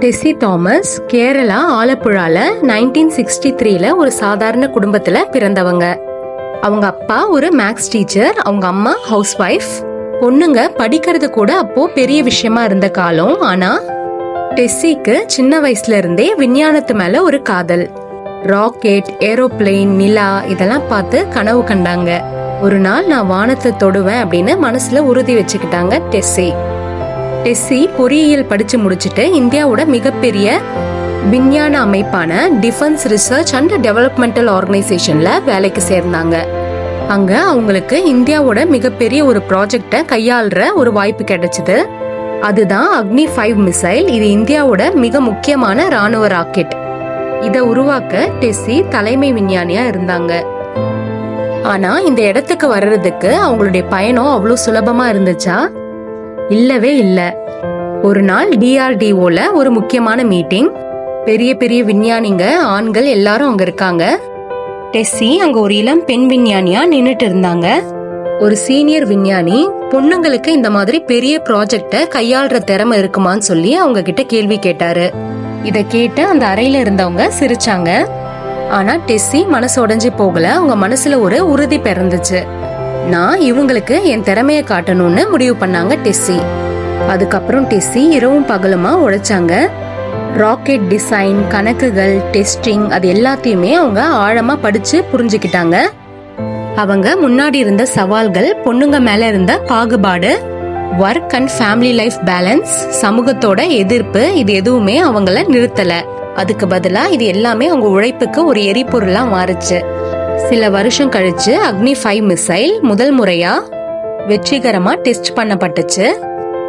Tessy Thomas Kerala ஆலப்புழால nineteen sixty த்ரீல ஒரு சாதாரண குடும்பத்துல பிறந்தவங்க. அவங்க அப்பா ஒரு மேக்ஸ் டீச்சர் அவங்க அம்மா ஹவுஸ் ஒய்ஃப் பொண்ணுங்க படிக்கிறது கூட அப்போ பெரிய விஷயமா இருந்த காலம். ஆனா டெஸ்ஸிக்கு சின்ன வயசுல இருந்தே விஞ்ஞானத்து மேல ஒரு காதல். ராக்கெட் ஏரோப்ளேன் நிலா இதெல்லாம் பார்த்து கனவு கண்டாங்க. ஒரு நாள் நான் வானத்தை தொடுவேன் அப்படின்னு மனசுல உறுதி வச்சுக்கிட்டாங்க டெஸ்ஸி டெஸ்ஸி பொறியியல் படித்து முடிச்சுட்டு இந்தியாவோட மிகப்பெரிய விஞ்ஞான அமைப்பான டிஃபென்ஸ் ரிசர்ச் அண்ட் டெவலப்மெண்டல் ஆர்கனைசேஷனில் வேலைக்கு சேர்ந்தாங்க. அங்கே அவங்களுக்கு இந்தியாவோட மிகப்பெரிய ஒரு ப்ராஜெக்டை கையாளுற ஒரு வாய்ப்பு கிடைச்சிது. அதுதான் அக்னி ஃபைவ் மிசைல் இது இந்தியாவோட மிக முக்கியமான ராணுவ ராக்கெட் இதை உருவாக்க டெஸ்ஸி தலைமை விஞ்ஞானியா இருந்தாங்க. ஆனா இந்த இடத்துக்கு வர்றதுக்கு அவங்களுடைய பயணம் அவ்வளோ சுலபமா இருந்துச்சா? இல்லவே இல்லை. ஒரு நாள் டிஆர்டிஓல ஒரு முக்கியமான மீட்டிங் பெரிய பெரிய விஞ்ஞானிங்க ஆண்கள் எல்லாரும் அங்க இருக்காங்க. டெஸ்ஸி அங்க ஒரு இளம் பெண் விஞ்ஞானியா நின்றுட்டு இருந்தாங்க. ஒரு சீனியர் விஞ்ஞானி பொண்ணுங்களுக்கு இந்த மாதிரி பெரிய ப்ராஜெக்ட கையாளுற திறமை இருக்குமான்னு சொல்லி அவங்க கிட்ட கேள்வி கேட்டாரு. இத கேட்டு அந்த அறையில இருந்தவங்க சிரிச்சாங்க. ஆனா டெஸ்ஸி மனசு உடஞ்சி போகல. அவங்க மனசுல ஒரு உறுதி பிறந்துச்சு. நான் இவங்களுக்கு என் திறமையை காட்டணும்னு முடிவு பண்ணாங்க டெஸ்ஸி. அதுக்கப்புறம் டெஸ்ஸி இரவும் பகலுமா உழைச்சாங்க. ராக்கெட் டிசைன் கணக்குகள் டெஸ்டிங் அது எல்லாத்தையுமே அவங்க ஆழமா படிச்சு புரிஞ்சுக்கிட்டாங்க. அவங்க முன்னாடி இருந்த சவால்கள் பொண்ணுங்க மேல இருந்த பாகுபாடு work and family life balance சமூகத்தோட எதிர்ப்பு இது எதுவுமே அவங்கள நிறுத்தல. அதுக்கு பதிலா இது எல்லாமே அவங்க உழைப்புக்கு ஒரு எரிபொருளா மாறுச்சு. சில வருஷம் கழிச்சு அக்னி ஃபைவ் மிசைல் முதல் முறையா வெற்றிகரமா டெஸ்ட் பண்ணப்பட்டுச்சு.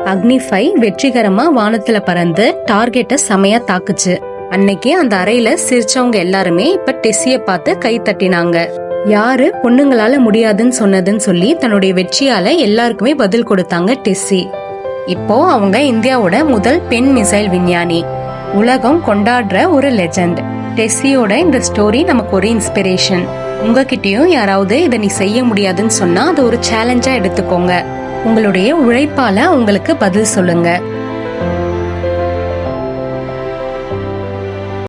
அக்னி ஃபைவ் வெற்றிகரமா வானத்துல பறந்து டார்கெட்டை செமையா தாக்குச்சு. அன்னைக்கு அந்த அறையில சிரிச்சவங்க எல்லாருமே இப்ப டெஸ்ஸிய பார்த்து கை தட்டினாங்க. யாரு பொண்ணுங்களால முடியாதுன்னு சொன்னதுன்னு சொல்லி தன்னுடைய வெற்றியால எல்லாருக்குமே பதில் கொடுத்தாங்க டெஸ்ஸி. இப்போ அவங்க இந்தியாவோட முதல் பெண் மிசைல் விஞ்ஞானி. உலகம் கொண்டாடுற ஒரு லெஜண்ட். டெஸ்ஸியோட இந்த ஸ்டோரி நமக்கு ஒரு இன்ஸ்பிரேஷன். உங்ககிட்டயும் யாராவது இதை நீ செய்ய முடியாதுன்னு சொன்னா அது ஒரு சேலஞ்சா எடுத்துக்கோங்க. உங்களுடைய உழைப்பால உங்களுக்கு பதில் சொல்லுங்க.